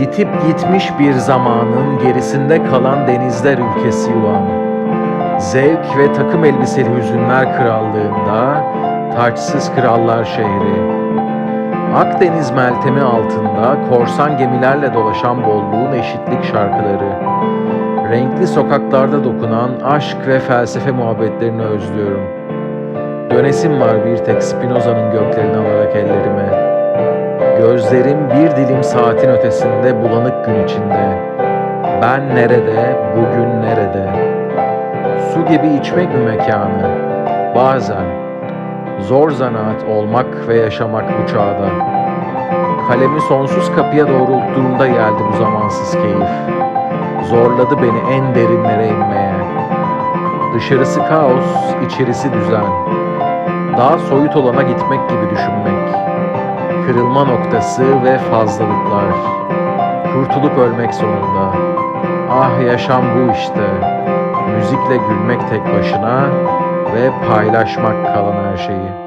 Yitip gitmiş bir zamanın gerisinde kalan denizler ülkesi yuvam. Zevk ve takım elbiseli hüzünler krallığında taçsız krallar şehri. Akdeniz meltemi altında korsan gemilerle dolaşan bolluğun eşitlik şarkıları. Renkli sokaklarda dokunan aşk ve felsefe muhabbetlerini özlüyorum. Dönesim var bir tek Spinoza'nın göklerini alarak ellerime. Gözlerim bir dilim saatin ötesinde bulanık gün içinde. Ben nerede, bugün nerede? Su gibi içmek mi mekanı? Bazen. Zor zanaat olmak ve yaşamak bu çağda. Kalemi sonsuz kapıya doğrulttuğumda geldi bu zamansız keyif. Zorladı beni en derinlere inmeye. Dışarısı kaos, içerisi düzen. Daha soyut olana gitmek gibi düşünmek. Kırılma noktası ve fazlalıklar. Kurtulup ölmek sonunda. Ah yaşam bu işte. Müzikle gülmek tek başına ve paylaşmak kalan her şeyi.